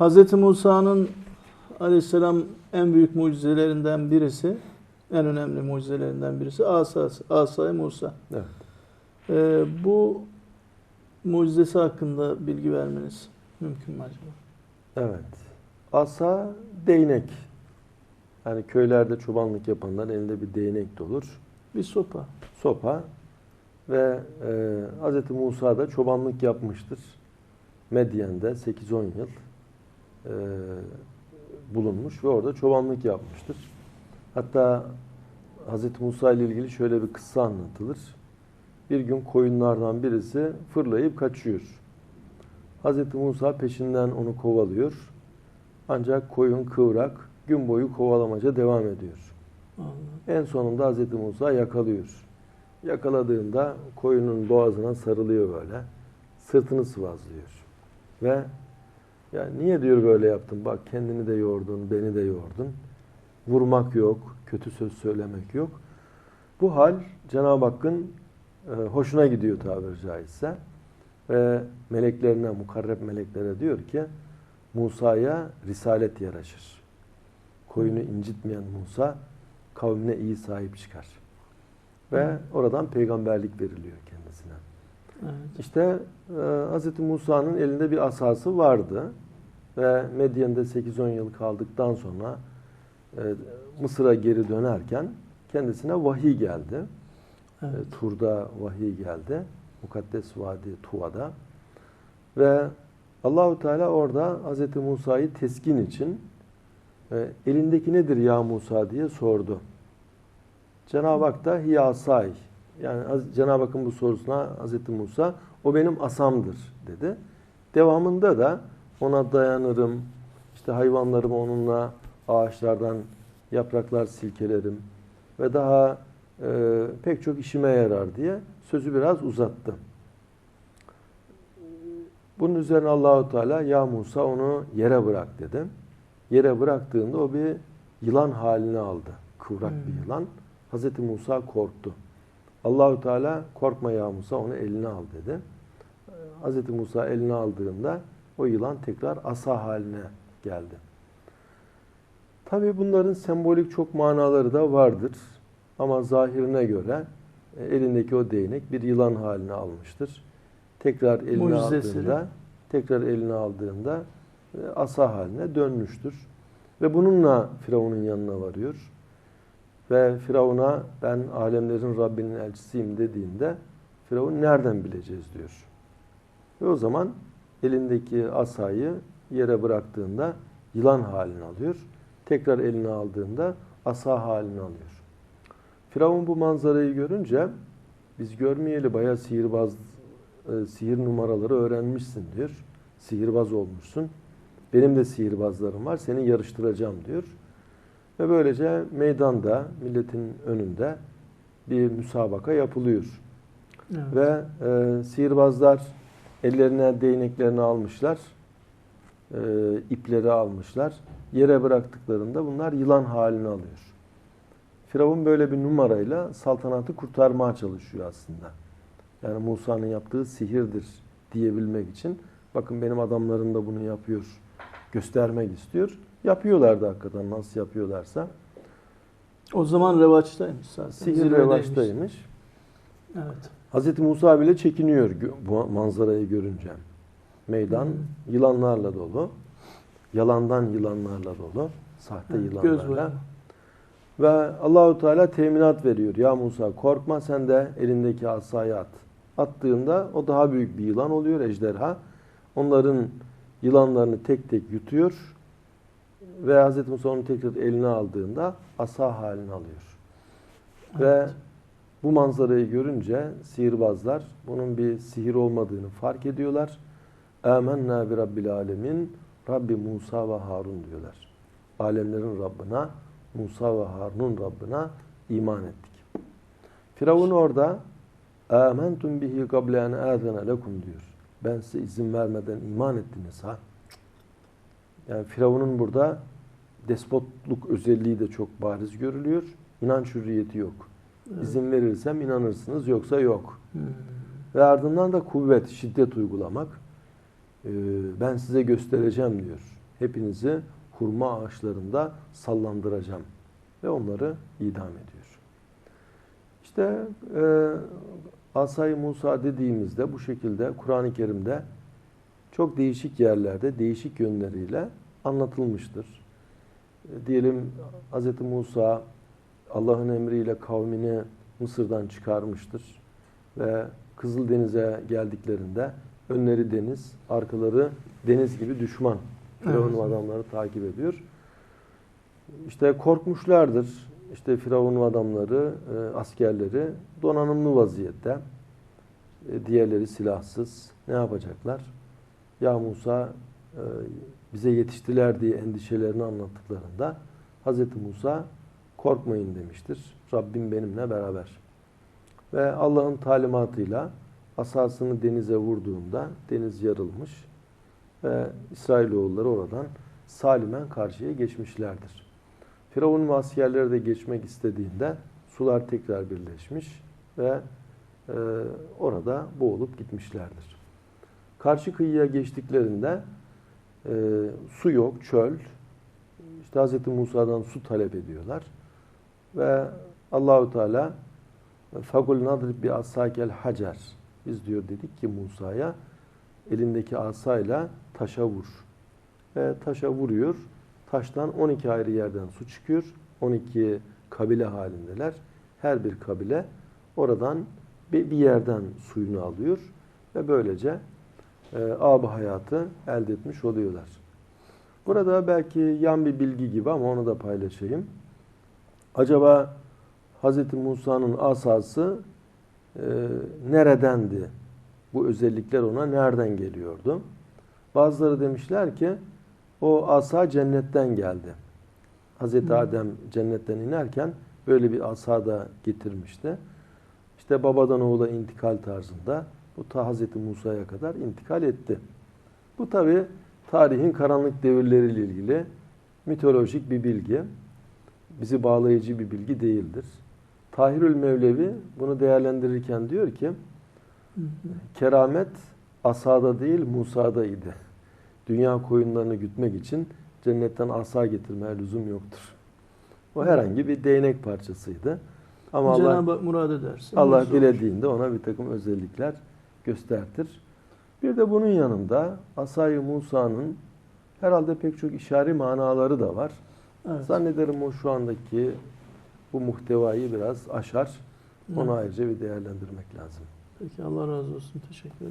Hz. Musa'nın aleyhisselam en büyük mucizelerinden birisi, en önemli mucizelerinden birisi asası, asay Musa. Evet. Ee, bu mucizesi hakkında bilgi vermeniz mümkün mü acaba? Evet. Asa değnek. Yani köylerde çobanlık yapanlar elinde bir değnek de olur. Bir sopa. Sopa ve e, Hz. Musa da çobanlık yapmıştır. Medyen'de 8-10 yıl e, bulunmuş ve orada çobanlık yapmıştır. Hatta Hz. Musa ile ilgili şöyle bir kıssa anlatılır. Bir gün koyunlardan birisi fırlayıp kaçıyor. Hz. Musa peşinden onu kovalıyor. Ancak koyun kıvrak gün boyu kovalamaca devam ediyor. Allah. En sonunda Hz. Musa yakalıyor. Yakaladığında koyunun boğazına sarılıyor böyle. Sırtını sıvazlıyor. Ve ya niye diyor böyle yaptın? Bak kendini de yordun, beni de yordun. Vurmak yok, kötü söz söylemek yok. Bu hal Cenab-ı Hakk'ın e, hoşuna gidiyor tabiri caizse. Ve meleklerine, mukarreb meleklere diyor ki Musa'ya risalet yaraşır. Koyunu incitmeyen Musa kavmine iyi sahip çıkar. Ve oradan peygamberlik veriliyor. Evet. İşte e, Hz. Musa'nın elinde bir asası vardı. Ve Medyen'de 8-10 yıl kaldıktan sonra e, Mısır'a geri dönerken kendisine vahiy geldi. Evet. E, Tur'da vahiy geldi. Mukaddes Vadi Tuva'da. Ve Allahu Teala orada Hz. Musa'yı teskin için e, elindeki nedir ya Musa diye sordu. Cenab-ı Hak da hiyasay. Yani Cenab-ı Hakk'ın bu sorusuna Hz. Musa o benim asamdır dedi. Devamında da ona dayanırım. İşte hayvanlarımı onunla ağaçlardan yapraklar silkelerim ve daha e, pek çok işime yarar diye sözü biraz uzattı. Bunun üzerine Allahu Teala ya Musa onu yere bırak dedi. Yere bıraktığında o bir yılan halini aldı. Kıvrak bir Hmm. yılan. Hz. Musa korktu. Allahu Teala korkma ya Musa onu eline al dedi. Hz. Musa eline aldığında o yılan tekrar asa haline geldi. Tabii bunların sembolik çok manaları da vardır. Ama zahirine göre e, elindeki o değnek bir yılan haline almıştır. Tekrar eline Mucizesi. aldığında tekrar eline aldığında e, asa haline dönmüştür. Ve bununla Firavun'un yanına varıyor. Ve Firavun'a ben alemlerin Rabbinin elçisiyim dediğinde Firavun nereden bileceğiz diyor. Ve o zaman elindeki asayı yere bıraktığında yılan halini alıyor. Tekrar eline aldığında asa halini alıyor. Firavun bu manzarayı görünce biz görmeyeli bayağı sihirbaz e, sihir numaraları öğrenmişsin diyor. Sihirbaz olmuşsun. Benim de sihirbazlarım var. Seni yarıştıracağım diyor. Ve böylece meydanda milletin önünde bir müsabaka yapılıyor. Evet. Ve e, sihirbazlar ellerine değneklerini almışlar. E, ipleri almışlar. Yere bıraktıklarında bunlar yılan halini alıyor. Firavun böyle bir numarayla saltanatı kurtarmaya çalışıyor aslında. Yani Musa'nın yaptığı sihirdir diyebilmek için. Bakın benim adamlarım da bunu yapıyor. Göstermek istiyor. Yapıyorlar da hakikaten nasıl yapıyorlarsa. O zaman revaçtaymış zaten. Sihir revaçtaymış. Evet. Hz. Musa bile çekiniyor bu manzarayı görünce. Meydan Hmm. yılanlarla dolu. Yalandan yılanlarla dolu. Sahte Göz yılanlarla. var. Ve Allahu Teala teminat veriyor. Ya Musa korkma sen de elindeki asayı at. Attığında o daha büyük bir yılan oluyor ejderha. Onların yılanlarını tek tek yutuyor. Ve Hz. Musa onu tekrar eline aldığında asa halini alıyor. Ve Evet. bu manzarayı görünce sihirbazlar bunun bir sihir olmadığını fark ediyorlar. Âmennâ bi rabbil alemin Rabbi Musa ve Harun diyorlar. Alemlerin Rabbına, Musa ve Harun'un Rabbına iman ettik. Firavun orada âmentum bihi kable en âzene lekum diyor. Ben size izin vermeden iman ettiniz ha. Yani Firavun'un burada despotluk özelliği de çok bariz görülüyor. İnanç hürriyeti yok. Evet. İzin verirsem inanırsınız yoksa yok. Hmm. Ve ardından da kuvvet, şiddet uygulamak. Ee, ben size göstereceğim diyor. hepinizi hurma ağaçlarında sallandıracağım ve onları idam ediyor. İşte e, Asay Musa dediğimizde bu şekilde Kur'an-ı Kerim'de çok değişik yerlerde değişik yönleriyle anlatılmıştır. E, diyelim Hz. Musa Allah'ın emriyle kavmini Mısır'dan çıkarmıştır ve Kızıldeniz'e geldiklerinde önleri deniz, arkaları deniz gibi düşman. Firavun Evet. adamları takip ediyor. İşte korkmuşlardır. İşte Firavun adamları, e, askerleri donanımlı vaziyette. E, diğerleri silahsız. Ne yapacaklar? Ya Musa e, bize yetiştiler diye endişelerini anlattıklarında Hz. Musa korkmayın demiştir. Rabbim benimle beraber. Ve Allah'ın talimatıyla asasını denize vurduğunda deniz yarılmış ve İsrailoğulları oradan salimen karşıya geçmişlerdir. Firavun ve askerleri de geçmek istediğinde sular tekrar birleşmiş ve e, orada boğulup gitmişlerdir. Karşı kıyıya geçtiklerinde e, su yok, çöl. İşte Hz. Musa'dan su talep ediyorlar. Ve Allahu Teala Fagul nadrib bi asakel hacer. Biz diyor dedik ki Musa'ya elindeki asayla taşa vur. Ve taşa vuruyor. Taştan 12 ayrı yerden su çıkıyor. 12 kabile halindeler. Her bir kabile oradan bir bir yerden suyunu alıyor ve böylece e, ab hayatı elde etmiş oluyorlar. Burada belki yan bir bilgi gibi ama onu da paylaşayım. Acaba Hz. Musa'nın asası e, neredendi? Bu özellikler ona nereden geliyordu? Bazıları demişler ki o asa cennetten geldi. Hz. Adem cennetten inerken böyle bir asa da getirmişti. İşte babadan oğula intikal tarzında bu ta Hz. Musa'ya kadar intikal etti. Bu tabi tarihin karanlık devirleriyle ilgili mitolojik bir bilgi. Bizi bağlayıcı bir bilgi değildir. Tahirül Mevlevi bunu değerlendirirken diyor ki keramet asada değil Musa'da idi. Dünya koyunlarını gütmek için cennetten asa getirmeye lüzum yoktur. O herhangi bir değnek parçasıydı. Ama Allah Cenab-ı Hak murad ederse. Allah dilediğinde ona bir takım özellikler göstertir. Bir de bunun yanında Asay-ı Musa'nın herhalde pek çok işari manaları da var. Evet. Zannederim o şu andaki bu muhtevayı biraz aşar. Onu Evet. ayrıca bir değerlendirmek lazım. Peki Allah razı olsun. Teşekkür ederim.